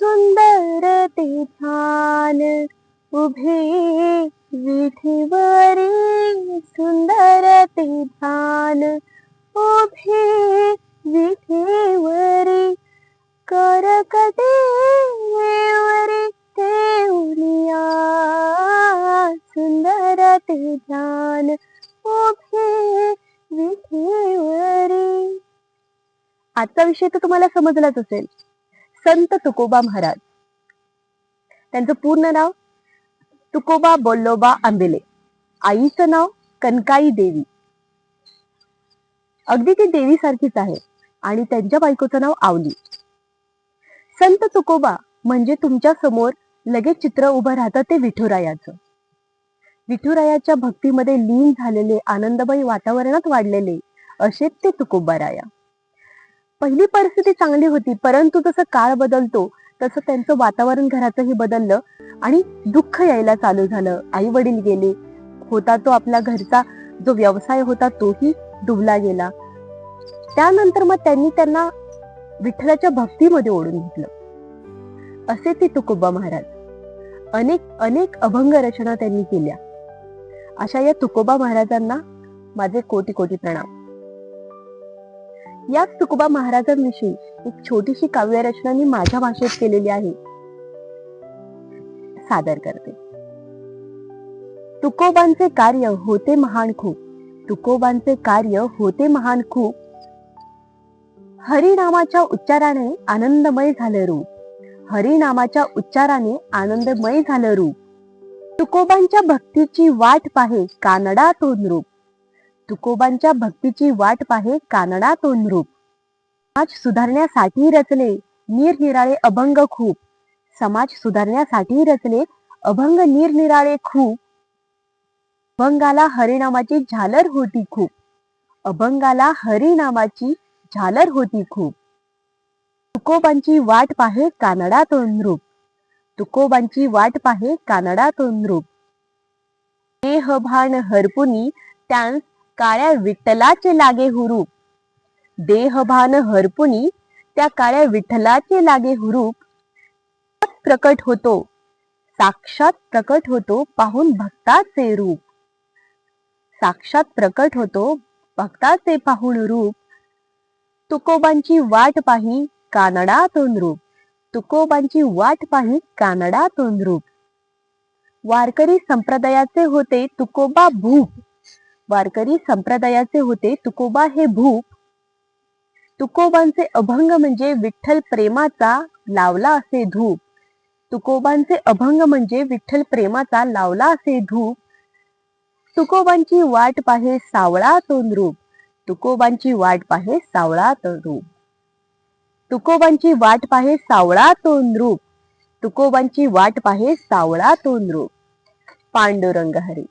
सुंदर ते छान. उभे विठीवरी सुंदर ते छान. उभे विठीवरी करकटे वरी सुंदर ते छान. उभे विठीवरी आजचा विषय तर तुम्हाला समजलाच असेल. संत तुकोबा महाराज. त्यांचं पूर्ण नाव? तुकोबा बोल्लोबा आंबेले. आईचं नाव कनकाई देवी. अगदी ती देवी सारखीच आहे आणि त्यांच्या बायकोचं नाव आवली. संत तुकोबा म्हणजे तुमच्यासमोर लगेच चित्र उभं राहतं ते विठुरायाचं. विठुरायाच्या भक्तीमध्ये लीन झालेले आनंदमय वातावरणात वाढलेले असे ते तुकोबाराया. पहिली परिस्थिती चांगली होती परंतु जसं काळ बदलतो तसं त्यांचं वातावरण घरातही बदललं आणि दुःख यायला चालू झालं. आई वडील गेले होता तो आपला घरचा जो व्यवसाय होता तोही डुबला गेला. त्यानंतर मग त्यांनी त्यांना विठ्ठलाच्या भक्तीमध्ये ओढून घेतलं. असे ते तुकोबा महाराज. अनेक अनेक अभंग रचना त्यांनी केल्या. अशा या तुकोबा महाराजांना माझे कोटी कोटी प्रणाम. याच तुकोबा महाराजांविषयी एक छोटीशी काव्यरचना मी माझ्या भाषेत केलेली आहे. सादर करते. तुकोबांचे कार्य होते महान खूप. तुकोबांचे कार्य होते महान खूप. हरिनामाच्या उच्चाराने आनंदमय झालं रूप. हरिनामाच्या उच्चाराने आनंदमय झालं रूप. तुकोबांच्या भक्तीची वाट पाहे कानडा तोन रूप. तुकोबांच्या भक्तीची वाट पाहे कानडा तोन समाज सुधारण्यासाठी रचले निरनिराळे अभंग खूप. समाज सुधारण्यासाठी रचले अभंग निरनिराळे खूप. अभंगाला हरिनामाची झालर होती खूप. अभंगाला हरिनामाची झालर होती खूप. तुकोबांची वाट पाहे कानडा तोंद्रूप तुकोबांची वाट पाहे कानडा तोंद्रूप देहभान हरपुनी त्यांस काळ्या विठ्ठलाचे लागे हुरूप. देहभान हरपुनी त्या काळ्या विठ्ठलाचे लागे हुरूप. प्रकट होतो. साक्षात प्रकट होतो पाहून भक्ताचे रूप. साक्षात प्रकट होतो भक्ताचे पाहून रूप. तुकोबांची वाट पाही कानडा रूप. तुकोबांची वाट पाही कानडा रूप. वारकरी संप्रदायाचे होते तुकोबा भूप. वारकरी संप्रदायाचे होते. तुकोबा हे भूप तुकोबांचे अभंग म्हणजे विठ्ठल प्रेमाचा लावला असे धूप. तुकोबांचे अभंग म्हणजे विठ्ठल प्रेमाचा लावला असे धूप. तुकोबांची वाट पाहे सावळा तोंद्रूप तुकोबांची वाट पाहे सावळा तोंद्रूप तुकोबांची वाट पाहे सावळा तोंद्रूप तुकोबांची वाट पाहे सावळा तोंद्रूप पांडुरंग हरी.